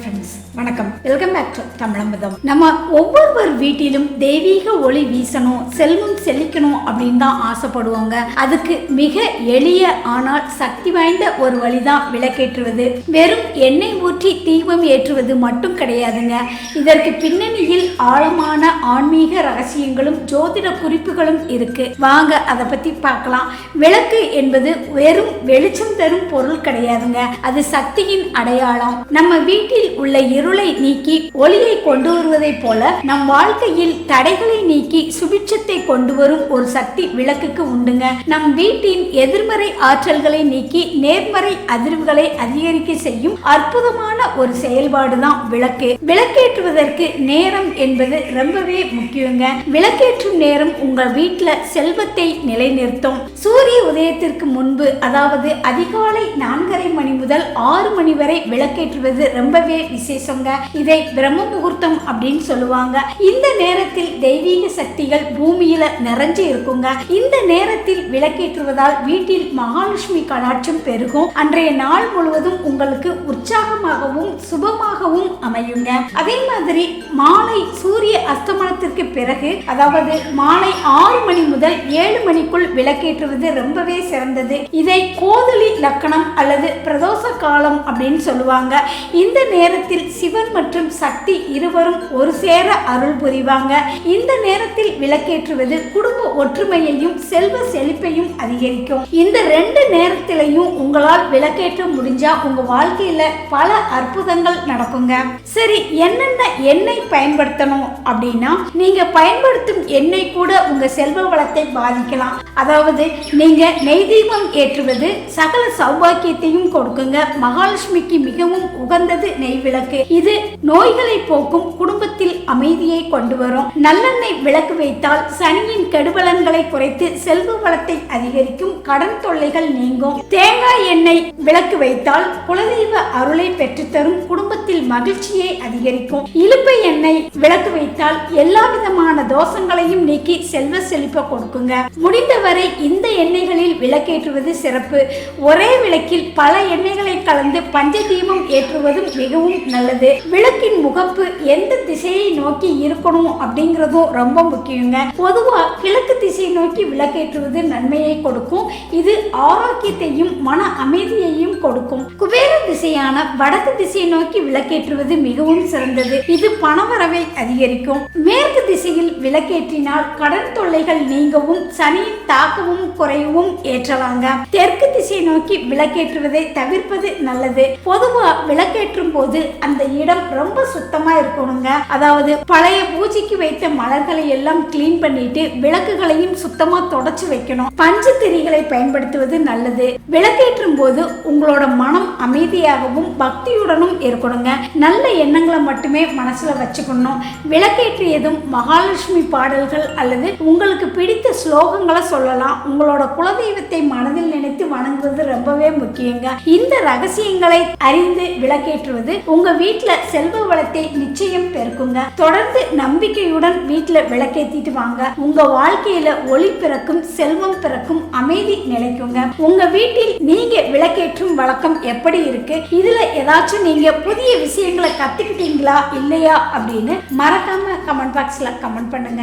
Friends வணக்கம். Welcome back to Tamilambatham. நம்ம ஒவ்வொருவர் வீட்டிலும் தெய்வீக ஒளி வீசணும் செல்வம் செழிக்கணும் அப்படின்னு தான் ஆசைப்படுவாங்க. அதுக்கு மிக எளிய ஆனால் சக்தி வாய்ந்த ஒரு வழிதான் விளக்கேற்றுவது. வெறும் எண்ணெய் ஊற்றி தீபம் ஏற்றுவது மட்டும் கிடையாதுங்க. இதற்கு பின்னணியில் ஆழமான ஆன்மீக ரகசியங்களும் ஜோதிட குறிப்புகளும் இருக்கு. வாங்க அதை பத்தி பார்க்கலாம். விளக்கு என்பது வெறும் வெளிச்சம் தரும் பொருள் கிடையாதுங்க. அது சக்தியின் அடையாளம். நம்ம வீட்டில் உள்ள இருளை நீக்கி ஒளியை கொண்டு வருவதைப் போல நம் வாழ்க்கையில் தடைகளை நீக்கி சுபிட்சத்தை கொண்டு வரும் ஒரு சக்தி விளக்குக்கு உண்டுங்க. நம் வீட்டின் எதிர்மறை ஆற்றல்களை நீக்கி நேர்மறை அதிர்வுகளை அதிகரிக்க செய்யும் அற்புதமான ஒரு செயல்பாடுதான் விளக்கு. விளக்கேற்றுவதற்கு நேரம் என்பது ரொம்பவே முக்கியங்க. விளக்கேற்றும் நேரம் உங்கள் வீட்டில் செல்வத்தை நிலைநிறுத்தும். சூரிய உதயத்திற்கு முன்பு அதாவது அதிகாலை நான்கரை மணி முதல் ஆறு மணி வரை விளக்கேற்றுவது ரொம்பவே விசேஷங்க. இதை பிரம்ம முகூர்த்தம் அப்படின்னு சொல்லுவாங்க. இந்த நேரத்தில் தெய்வீக சக்திகள் பூமியில நிறைஞ்சு இருக்குங்க. இந்த நேரத்தில் விளக்கேற்றுவதால் வீட்டில் மகாலட்சுமி கடாட்சம் பெருகும். அன்றைய நாள் முழுவதும் உங்களுக்கு உற்சாகமாகவும் சுபமாகவும் அமையுங்க. அதே மாதிரி மாலை சூரிய அஸ்தமன திருமணத்திற்கு பிறகு அதாவது மாலை ஆறு மணி முதல் ஏழு மணிக்குள் விளக்கேற்றுவது ரொம்பவே சிறந்தது. இதை கோதலி லக்கணம் அல்லது பிரதோஷ காலம் அப்படின்னு சொல்லுவாங்க. இந்த நேரத்தில் சிவன் மற்றும் சக்தி இருவரும் ஒரு சேர அருள் புரிவாங்க. இந்த நேரத்தில் விளக்கேற்றுவது குடும்ப ஒற்றுமையையும் செல்வ செழிப்பையும் அதிகரிக்கும். இந்த ரெண்டு நேரத்திலையும் உங்களால் விளக்கேற்ற முடிஞ்சா உங்க வாழ்க்கையில பல அற்புதங்கள் நடக்குங்க. சரி என்னென்ன எண்ணெய் பயன்படுத்தணும் அப்படின்னா நீங்க பயன்படுத்தும் எண்ணெய் கூட உங்க செல்வ வளத்தை பாதிக்கலாம். அதாவது நீங்க நெய் தீபம் ஏற்றுவது சகல சௌபாக்கியத்தையும் கொடுக்குங்க. மகாலட்சுமிக்கு மிகவும் உகந்தது நெய் விளக்கு. இது நோய்களை போக்கும் குடும்பத்தில் அமைதியை கொண்டு வரும். நல்லெண்ணெய் விளக்கு வைத்தால் சனியின் கெடுபலன்களை குறைத்து செல்வ வளத்தை அதிகரிக்கும் கடன் தொல்லைகள் நீங்கும். தேங்காய் எண்ணெய் விளக்கு வைத்தால் குலதெய்வ அருளை பெற்றுத்தரும் குடும்பத்தில் மகிழ்ச்சியை அதிகரிக்கும். இலுப்பை எண்ணெய் விளக்கு வைத்தால் எல்லா விதமான தோஷங்களையும் நீக்கி செல்வ செழிப்ப கொடுக்குங்க. முடிந்தவரை இந்த எண்ணெய்களில் விளக்கேற்றுவது சிறப்பு. ஒரே விளக்கில் பல எண்ணெய்களை கலந்து பஞ்ச தீபம் ஏற்றுவதும் மிகவும் நல்லது. விளக்கின் முகப்பு எந்த திசையை திசையை நோக்கி இருக்கணும் அப்படிங்கிறதும் ரொம்ப முக்கியங்க. பொதுவா கிழக்கு திசையை நோக்கி விளக்கேற்றுவது நன்மையை கொடுக்கும். இது ஆரோக்கியத்தையும் மன அமைதியையும் கொடுக்கும். குபேர திசையான வடக்கு திசையை நோக்கி விளக்கேற்றுவது மிகவும் சிறந்தது. இது பணவரவை அதிகரிக்கும். மேற்கு திசையில் விளக்கேற்றினால் கடன் தொல்லைகள் நீங்கவும் சனியின் தாக்கமும் குறையவும் ஏற்றலாங்க. தெற்கு திசையை நோக்கி விளக்கேற்றுவதை தவிர்ப்பது நல்லது. பொதுவா விளக்கேற்றும் போது அந்த இடம் ரொம்ப சுத்தமா இருக்கணுங்க. அதாவது பழைய பூஜைக்கு வைத்த மலர்களை எல்லாம் கிளீன் பண்ணிட்டு விளக்குகளையும் சுத்தமா தொடச்சு வைக்கணும். பஞ்சு திரிகளை பயன்படுத்துவது நல்லது. விளக்கேற்றும் போது உங்களோட மனம் அமைதியாகவும் பக்தியுடனும் இருக்கணுங்க. நல்ல எண்ணங்களை மட்டுமே மனசுல வச்சுக்கணும். விளக்கேற்றியதும் மகாலட்சுமி பாடல்கள் அல்லது உங்களுக்கு பிடித்த ஸ்லோகங்களை சொல்லலாம். உங்களோட குலதெய்வத்தை மனதில் நினைத்து வணங்குவது ரொம்பவே முக்கியங்க. இந்த ரகசியங்களை அறிந்து விளக்கேற்றுவது உங்க வீட்டுல செல்வ வளத்தை நிச்சயம் பெருக்குங்க. தொடர்ந்து நம்பிக்கையுடன் வீட்டுல விளக்கேத்திட்டு வாங்க. உங்க வாழ்க்கையில ஒளி பிறக்கும் செல்வம் பிறக்கும் அமைதி நிலைக்குங்க. உங்க வீட்டில் நீங்க விளக்கேற்றும் வழக்கம் எப்படி இருக்கு? இதுல ஏதாச்சும் நீங்க புதிய விஷயங்களை கத்துக்கிட்டீங்களா இல்லையா அப்படின்னு மறக்காம கமெண்ட் பாக்ஸ்ல கமெண்ட் பண்ணுங்க.